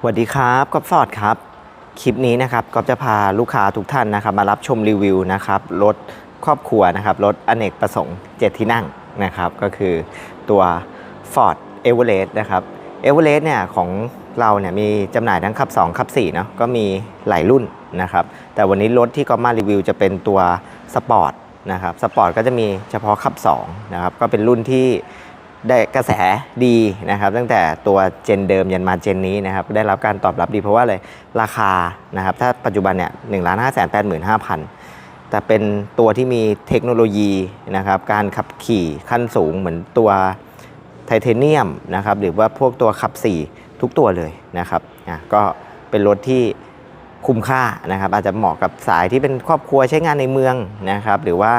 สวัสดีครับก๊อฟฟอร์ดครับ คลิปนี้นะครับก๊อฟจะพาลูกค้าทุกท่านนะครับ มารับชมรีวิวนะครับรถครอบครัวนะครับรถอเนกประสงค์ 7 ที่นั่งนะครับ ก็คือตัว Ford e v e r e s t นะครับ e v e r e s t เนี่ยของเราเนี่ยมีจำหน่ายทั้งขับ 2 ขับ 4 เนาะก็มีหลายรุ่นนะครับ แต่วันนี้รถที่ก๊อฟมารีวิวจะเป็นตัวสปอร์ตนะครับสปอร์ตก็จะมีเฉพาะขับ2นะครับก็เป็นรุ่นที่ ได้กระแสดีนะครับ ตั้งแต่ตัวเจนเดิมยันมาเจนนี้นะครับ ได้รับการตอบรับดีเพราะว่าอะไราคานะครับ ถ้าปัจจุบันเนี่ยหนึ่งล้านห้าแสนแปดหมื่นห้าพันแต่เป็นตัวที่มีเทคโนโลยีนะครับ การขับขี่ขั้นสูงเหมือนตัวไทเทเนียมนะครับ หรือว่าพวกตัวขับ4ทุกตัวเลยนะครับอะก็เป็นรถที่คุ้มค่านะครับ อาจจะเหมาะกับสายที่เป็นครอบครัวใช้งานในเมืองนะครับ หรือว่า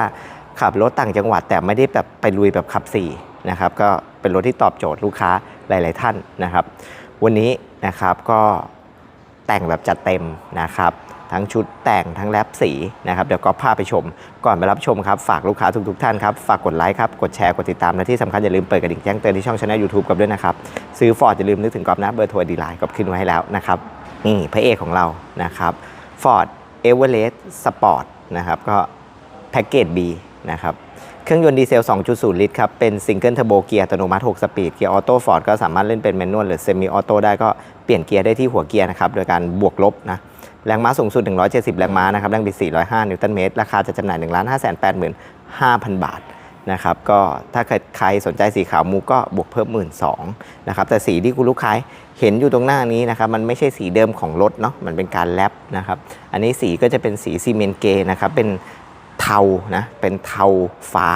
ขับรถต่างจังหวัดแต่ไม่ได้แบบไปลุยแบบขับ4นะครับก็เป็นรถที่ตอบโจทย์ลูกค้าหลาย ๆ ท่านนะครับ วันนี้นะครับก็แต่งแบบจัดเต็มนะครับ ทั้งชุดแต่งทั้งแรปสีนะครับเดี๋ยวก็พาไปชม ก่อนไปรับชมครับฝากลูกค้าทุกๆท่านครับฝากกดไลค์ครับกดแชร์กดติดตามและที่สำคัญอย่าลืมเปิดกระดิ่งแจ้งเตือนที่ช่องช anel YouTube กับด้วยนะครับซื้อฟอร์ดอย่าลืมนึกถึงกรอบนะเบอร์โทรดีไลน์ก็ขึ้นไว้ให้แล้วนะครับนี่พระเอกของเรานะครับ Ford Everest Sport นะครับก็แพ็กเกจ B นะครับ เครื่องยนต์ดีเซล 2.0 ลิตรครับ เป็นซิงเกิลเทอร์โบเกียร์อัตโนมัติ 6 สปีด เกียร์ออโต้ฟอร์ดก็สามารถเล่นเป็นแมนนวลหรือเซมิออโต้ได้ก็เปลี่ยนเกียร์ได้ที่หัวเกียร์นะครับ โดยการบวกลบนะ แรงม้าสูงสุด 170 แรงม้านะครับ แรงบิด 405 นิวตันเมตร ราคาจะจำหน่าย 1 5 8 5 0 0 0 บาทนะครับ ก็ถ้าใครสนใจสีขาวมูก็บวกเพิ่ม 1 2ื่นนะครับ แต่สีที่คุณลูกค้าเห็นอยู่ตรงหน้านี้นะครับ มันไม่ใช่สีเดิมของรถเนาะ มันเป็นการแรปนะครับ อันนี้สีก็จะเป็นสีซีเมนต์เกย์นะครับ เป็น เทานะเป็นเทาฟ้า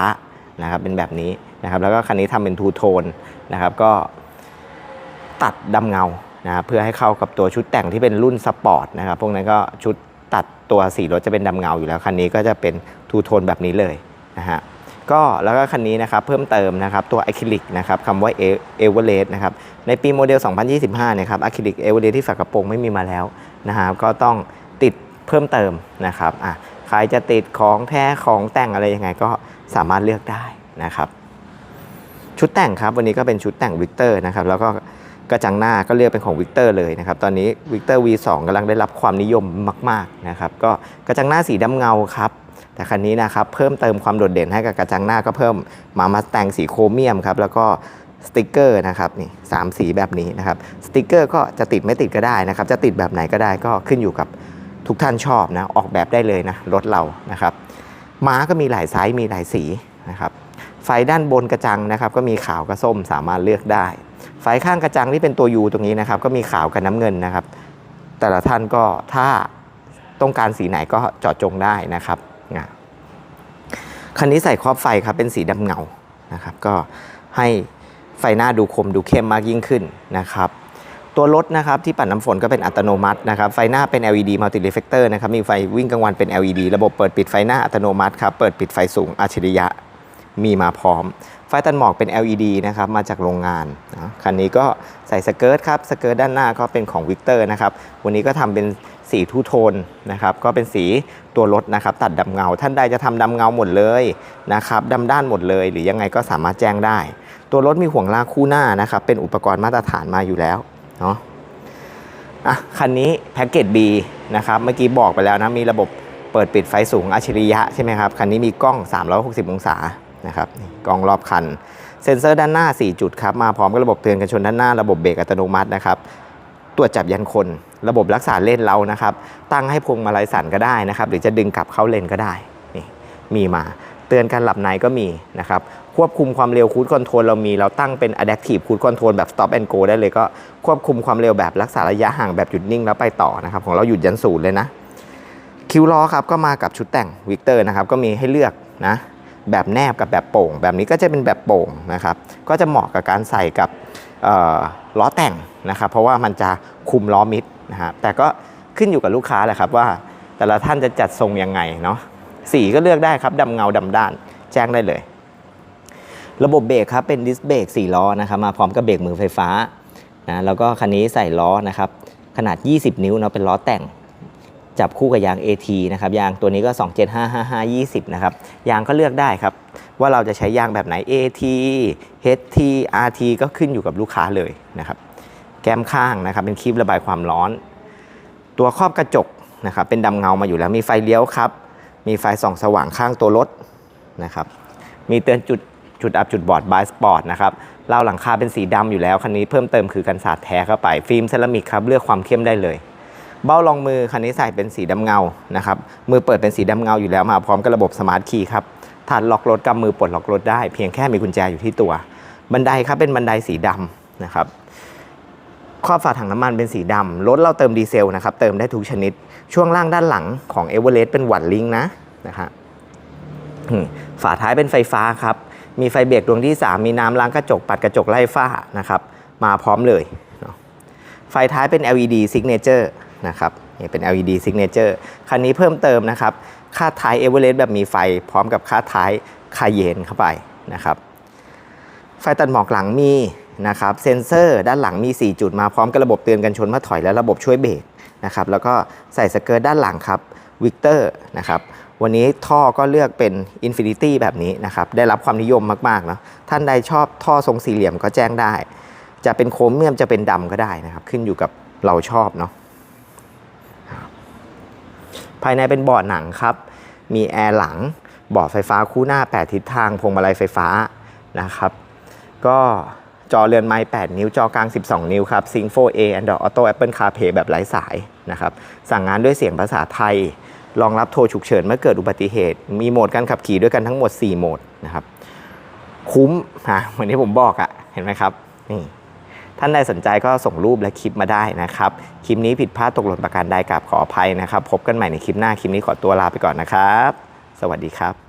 นะครับเป็นแบบนี้นะครับแล้วก็คันนี้ทำเป็นทูโทนนะครับก็ตัดดำเงานะเพื่อให้เข้ากับตัวชุดแต่งที่เป็นรุ่นสปอร์ตนะครับพวกนั้นก็ชุดตัดตัวสีรถจะเป็นดำเงาอยู่แล้วคันนี้ก็จะเป็นทูโทนแบบนี้เลยนะฮะก็แล้วก็คันนี้นะครับเพิ่มเติมนะครับตัวอะคริลิกนะครับคำว่าเอเวอเรสต์นะครับในปีโมเดล 2025เนี่ยครับอะคริลิกเอเวอเรสต์ที่ฝากระโปรงไม่มีมาแล้วนะครับก็ต้องติดเพิ่มเติมนะครับอะ ใครจะติดของแท้ของแต่งอะไรยังไงก็สามารถเลือกได้นะครับ ชุดแต่งครับวันนี้ก็เป็นชุดแต่งวิกเตอร์นะครับแล้วก็กระจังหน้าก็เลือกเป็นของวิกเตอร์เลยนะครับตอนนี้วิกเตอร์ V2 กำลังได้รับความนิยมมากๆนะครับก็กระจังหน้าสีดำเงาครับแต่คันนี้นะครับเพิ่มเติมความโดดเด่นให้กับกระจังหน้าก็เพิ่มมามาแต่งสีโครเมียมครับแล้วก็สติกเกอร์นะครับนี่สามสีแบบนี้นะครับสติกเกอร์ก็จะติดไม่ติดก็ได้นะครับจะติดแบบไหนก็ได้ก็ขึ้นอยู่กับ ทุกท่านชอบนะออกแบบได้เลยนะรถเรานะครับม้าก็มีหลายไซส์มีหลายสีนะครับไฟด้านบนกระจังนะครับก็มีขาวกับส้มสามารถเลือกได้ ไฟข้างกระจังที่เป็นตัว U ตรงนี้นะครับก็มีขาวกับน้ำเงินนะครับ แต่ละท่านก็ถ้าต้องการสีไหนก็เจาะจงได้นะครับอะคันนี้ใส่ครอบไฟครับเป็นสีดำเงานะครับก็ให้ไฟหน้าดูคมดูเข้มมากยิ่งขึ้นนะครับ ตัวรถนะครับที่ปัดน้ำฝนก็เป็นอัตโนมัตินะครับไฟหน้าเป็น LED multi reflector นะครับมีไฟวิ่งกลางวันเป็น LED ระบบเปิดปิดไฟหน้าอัตโนมัติครับเปิดปิดไฟสูงอัจฉริยะมีมาพร้อม ไฟตัดหมอกเป็น LED นะครับมาจากโรงงานนะคันนี้ก็ใส่สเกิร์ตครับสเกิร์ตด้านหน้าก็เป็นของวิกเตอร์นะครับวันนี้ก็ทำเป็นสีทูโทนนะครับก็เป็นสีตัวรถนะครับตัดดำเงา ท่านใดจะทำดำเงาหมดเลยนะครับดำด้านหมดเลย หรือยังไงก็สามารถแจ้งได้ ตัวรถมีห่วงลากคู่หน้านะครับเป็นอุปกรณ์มาตรฐานมาอยู่แล้ว เนาะอะคันนี้แพ็กเกจ B นะครับ เมื่อกี้บอกไปแล้วนะ มีระบบเปิดปิดไฟสูงอัจฉริยะใช่ไหมครับ คันนี้มีกล้อง 360 องศานะครับกล้องรอบคัน เซ็นเซอร์ด้านหน้า 4 จุดครับ มาพร้อมกับระบบเตือนกันชนด้านหน้า ระบบเบรกอัตโนมัตินะครับ ตรวจจับยันคน ระบบรักษาเลนเรานะครับ ตั้งให้พวงมาลัยสั่นก็ได้นะครับ หรือจะดึงกลับเข้าเลนก็ได้ มีมา เตือนการหลับในก็มีนะครับควบคุมความเร็วคูดคอนโทรลเรามีเราตั้งเป็น adaptive cruise control แบบ stop and go ได้เลยก็ควบคุมความเร็วแบบรักษาระยะห่างแบบหยุดนิ่งแล้วไปต่อนะครับของเราหยุดยันศูนย์เลยนะคิวล้อครับก็มากับชุดแต่งวิกเตอร์นะครับก็มีให้เลือกนะแบบแนบกับแบบโป่ง แบบนี้ก็จะเป็นแบบโป่งนะครับก็จะเหมาะกับการใส่กับล้อแต่งนะครับเพราะว่ามันจะคุมล้อมิดนะฮะแต่ก็ขึ้นอยู่กับลูกค้าแหละครับว่าแต่ละท่านจะจัดทรงยังไงเนาะ สีก็เลือกได้ครับดำเงาดำด้าน แจ้งได้เลย ระบบเบรกครับเป็นดิสเบรก4ล้อนะครับมาพร้อมกับเบรกมือไฟฟ้านะแล้วก็คันนี้ใส่ล้อนะครับขนาด 20 นิ้วเนาะเป็นล้อแต่งจับคู่กับยาง AT นะครับยางตัวนี้ก็ 27555 20 นะครับยางก็เลือกได้ครับ ว่าเราจะใช้ยางแบบไหน AT HT RT ก็ขึ้นอยู่กับลูกค้าเลยนะครับ แก้มข้างนะครับ เป็นคลิประบายความร้อน ตัวครอบกระจกนะครับ เป็นดำเงามาอยู่แล้วมีไฟเลี้ยวครับ มีไฟส่องสว่างข้างตัวรถนะครับ มีเตือนจุดจุดอับจุดบอดบายสปอร์ตนะครับราหลังคาเป็นสีดำอยู่แล้ว คันนี้เพิ่มเติมคือกันสาดแท้เข้าไป ฟิล์มเซรามิกครับเลือกความเข้มได้เลย เบ้ารองมือคันนี้ใส่เป็นสีดำเงานะครับ มือเปิดเป็นสีดำเงาอยู่แล้วมาพร้อมกับระบบสมาร์ทคีย์ครับถาดล็อกรถกำมือปลดล็อกรถได้ เพียงแค่มีกุญแจอยู่ที่ตัว บันไดครับเป็นบันไดสีดำนะครับ ครอบฝาถังน้ำมันเป็นสีดำรถเราเติมดีเซลนะครับ เติมได้ทุกชนิด ช่วงล่างด้านหลังของเอเวอเรสต์เป็นหวัดลิงนะนะฮะอืมฝาท้ายเป็นไฟฟ้าครับ มีไฟเบรกดวงที่ 3 มีน้ำล้างกระจกปัดกระจกไล่ฝ้านะครับ มาพร้อมเลยไฟท้ายเป็น LED Signature นะครับนี่เป็น LED Signature คันนี้เพิ่มเติมนะครับ ค่าท้ายเอเวอเรสต์แบบมีไฟพร้อมกับค่าท้ายคาเยนเข้าไปนะครับ ไฟตัดหมอกหลังมี นะครับเซ็นเซอร์ด้านหลังมี 4 จุดมาพร้อมกับระบบเตือนกันชนเมื่อถอยและระบบช่วยเบรกนะครับแล้วก็ใส่สเกิร์ตด้านหลังครับวิกเตอร์นะครับวันนี้ท่อก็เลือกเป็น Infinity แบบนี้นะครับได้รับความนิยมมากๆเนาะท่านใดชอบท่อทรงสี่เหลี่ยมก็แจ้งได้ จะเป็นโครเมียมจะเป็นดำก็ได้นะครับขึ้นอยู่กับเราชอบเนาะภายในเป็นเบาะหนังครับ มีแอร์หลังเบาะไฟฟ้าคู่หน้า 8 ทิศทางพวงมาลัยไฟฟ้านะครับ ก็ จอเรือนไม้ 8 นิ้ว จอกลาง 12 นิ้วครับ Sync 4A Android Auto Apple CarPlay แบบไร้สายนะครับ สั่งงานด้วยเสียงภาษาไทย รองรับโทรฉุกเฉินเมื่อเกิดอุบัติเหตุ มีโหมดการขับขี่ด้วยกันทั้งหมด 4 โหมดนะครับ คุ้มฮะเหมือนที่ผมบอกอะเห็นไหมครับ นี่ท่านใดสนใจก็ส่งรูปและคลิปมาได้นะครับ คลิปนี้ผิดพลาดตกหล่นประการใดกราบขออภัยนะครับ พบกันใหม่ในคลิปหน้า คลิปนี้ขอตัวลาไปก่อนนะครับ สวัสดีครับ